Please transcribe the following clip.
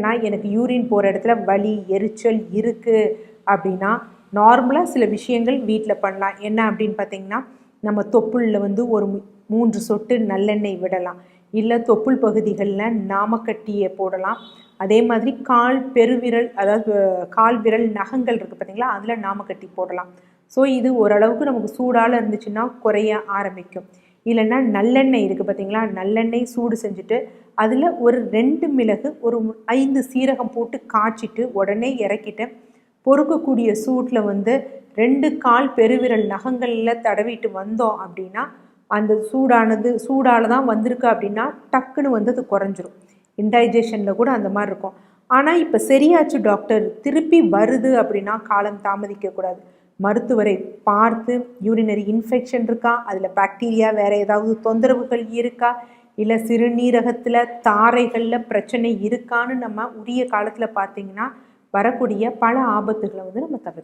ஏன்னா எனக்கு யூரின் போகிற இடத்துல வலி எரிச்சல் இருக்குது அப்படின்னா நார்மலாக சில விஷயங்கள் வீட்டில் பண்ணலாம். என்ன அப்படின்னு பார்த்தீங்கன்னா நம்ம தொப்புளில் வந்து ஒரு மூன்று சொட்டு நல்லெண்ணெய் விடலாம். இல்லை தொப்புள் பகுதிகளில் நாமக்கட்டியை போடலாம். அதே மாதிரி கால் பெருவிரல் அதாவது கால் விரல் நகங்கள் இருக்குது பார்த்தீங்களா அதில் நாமக்கட்டி போடலாம். ஸோ இது ஓரளவுக்கு நமக்கு சூடால் இருந்துச்சுன்னா குறைய ஆரம்பிக்கும். இல்லைன்னா நல்லெண்ணெய் இருக்குது பார்த்தீங்களா? நல்லெண்ணெய் சூடு செஞ்சுட்டு அதில் ஒரு ரெண்டு மிளகு ஒரு ஐந்து சீரகம் போட்டு காய்ச்சிட்டு உடனே இறக்கிட்டு பொறுக்கக்கூடிய சூட்டில் வந்து ரெண்டு கால் பெருவிரல் நகங்களில் தடவிட்டு வந்தோம் அப்படின்னா அந்த சூடானது சூடால் தான் வந்திருக்கு அப்படின்னா டக்குன்னு வந்து அது குறைஞ்சிரும். இன்டைஜஷனில் கூட அந்த மாதிரி இருக்கும். ஆனால் இப்போ சரியாச்சு டாக்டர். திருப்பி வருது அப்படின்னா காலம் தாமதிக்கக்கூடாது மருத்துவரை பார்த்து யூரினரி இன்ஃபெக்ஷன் இருக்கா? அதில் பாக்டீரியா வேறு ஏதாவது தொந்தரவுகள் இருக்கா? இல்லை சிறுநீரகத்தில் தாரைகளில் பிரச்சனை இருக்கான்னு நம்ம உரிய காலத்தில் பார்த்தீங்கன்னா வரக்கூடிய பல ஆபத்துகளை வந்து நம்ம தவிர்க்கலாம்